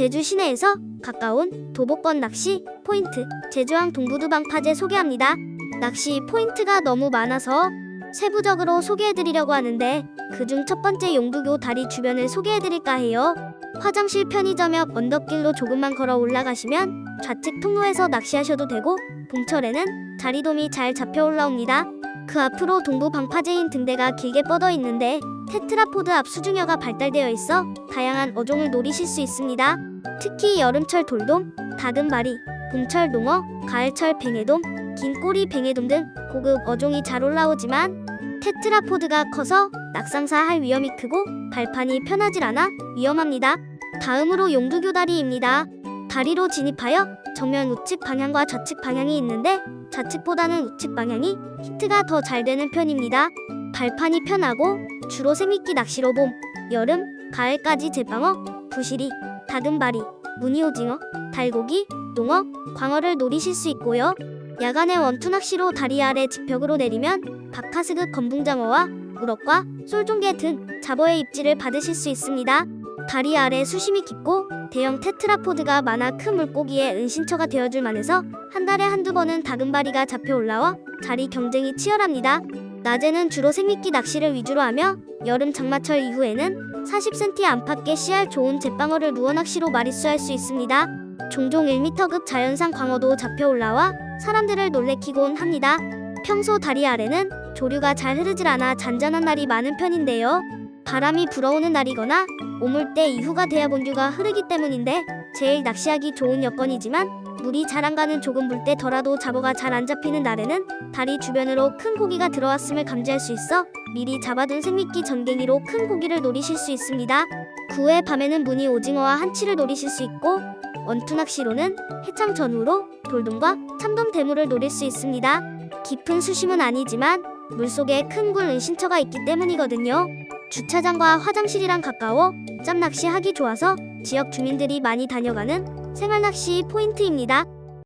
제주 시내에서 가까운 도보권 낚시 포인트 제주항 동부두방 파제 소개합니다. 낚시 포인트가 너무 많아서 세부적으로 소개해드리려고 하는데 그중 첫 번째 용두교 다리 주변을 소개해드릴까 해요. 화장실 편의점 옆 언덕길로 조금만 걸어 올라가시면 좌측 통로에서 낚시하셔도 되고 봄철에는 자리돔이 잘 잡혀 올라옵니다. 그 앞으로 동부 방파제인 등대가 길게 뻗어 있는데 테트라포드 앞 수중여가 발달되어 있어 다양한 어종을 노리실 수 있습니다. 특히 여름철 돌돔, 다금바리, 봄철 농어, 가을철 뱅에돔, 긴 꼬리 뱅에돔 등 고급 어종이 잘 올라오지만 테트라포드가 커서 낙상사 할 위험이 크고 발판이 편하질 않아 위험합니다. 다음으로 용두교 다리입니다. 다리로 진입하여 정면 우측 방향과 좌측 방향이 있는데 좌측보다는 우측 방향이 히트가 더 잘 되는 편입니다. 발판이 편하고 주로 새미끼 낚시로 봄, 여름, 가을까지 제방어, 부시리, 다금바리, 무늬오징어, 달고기, 농어, 광어를 노리실 수 있고요. 야간에 원투 낚시로 다리 아래 지벽으로 내리면 박하스극 건붕장어와 우럭과 쏠종개 등 잡어의 입질을 받으실 수 있습니다. 다리 아래 수심이 깊고 대형 테트라포드가 많아 큰 물고기의 은신처가 되어줄 만해서 한 달에 한두 번은 다금바리가 잡혀 올라와 자리 경쟁이 치열합니다. 낮에는 주로 생미끼 낚시를 위주로 하며 여름 장마철 이후에는 40cm 안팎의 씨알 좋은 잿방어를 루어 낚시로 마리수할 수 있습니다. 종종 1m급 자연산 광어도 잡혀 올라와 사람들을 놀래키곤 합니다. 평소 다리 아래는 조류가 잘 흐르질 않아 잔잔한 날이 많은 편인데요. 바람이 불어오는 날이거나 오물때 이후가 돼야 본류가 흐르기 때문인데 제일 낚시하기 좋은 여건이지만 물이 잘 안 가는 조금 물 때더라도 잡어가 잘 안 잡히는 날에는 다리 주변으로 큰 고기가 들어왔음을 감지할 수 있어 미리 잡아둔 생미끼 전갱이로 큰 고기를 노리실 수 있습니다. 그 후에 밤에는 무늬 오징어와 한치를 노리실 수 있고 원투 낚시로는 해창 전후로 돌돔과 참돔 대물을 노릴 수 있습니다. 깊은 수심은 아니지만 물속에 큰 굴 은신처가 있기 때문이거든요. 주차장과 화장실이랑 가까워 짬낚시 하기 좋아서 지역 주민들이 많이 다녀가는 생활낚시 포인트입니다.